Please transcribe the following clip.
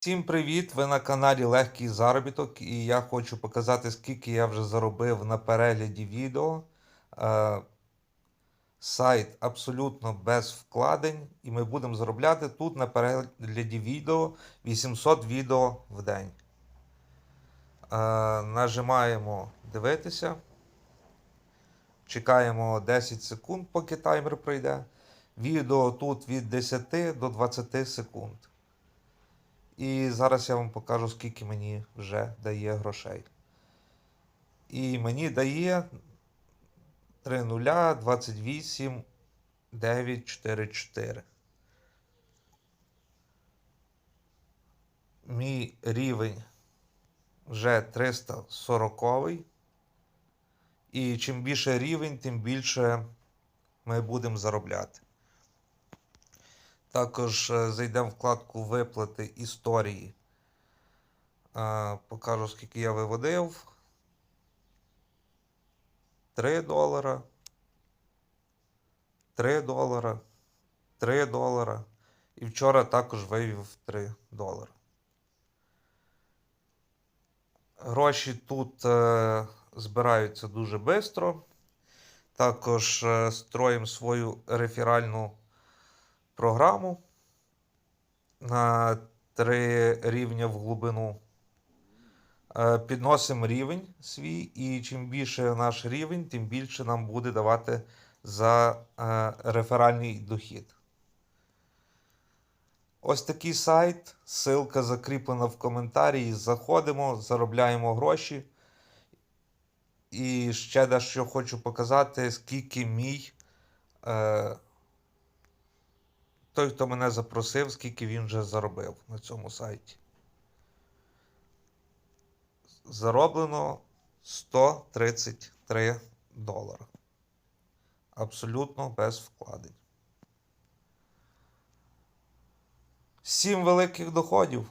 Всім привіт! Ви на каналі Легкий Заробіток, і я хочу показати, скільки я вже заробив на перегляді відео. Е, сайт абсолютно без вкладень, і ми будемо заробляти тут на перегляді відео 800 відео в день. Е, нажимаємо дивитися. Чекаємо 10 секунд, поки таймер пройде. Відео тут від 10 до 20 секунд. І зараз я вам покажу, скільки мені вже дає грошей. І мені дає 3 нуля 28 9 4 4. Мій рівень вже 340. І чим більше рівень, тим більше ми будемо заробляти. Також е, зайдемо в вкладку Виплати історії. Е, Покажу, скільки я виводив. 3 долара. 3 долара. 3 долара. І вчора також вивів 3 долара. Гроші тут е, збираються дуже швидко. Також е, строїмо свою реферальну програму на три рівня в глибину. Е, Підносимо рівень свій, і чим більше наш рівень, тим більше нам буде давати за е, реферальний дохід. Ось такий сайт. Ссылка закріплена в коментарі. Заходимо, заробляємо гроші. І ще дещо хочу показати, скільки мій. Е, той, хто мене запросив, скільки він вже заробив на цьому сайті. Зароблено 133 долара. Абсолютно без вкладень. Сім великих доходів.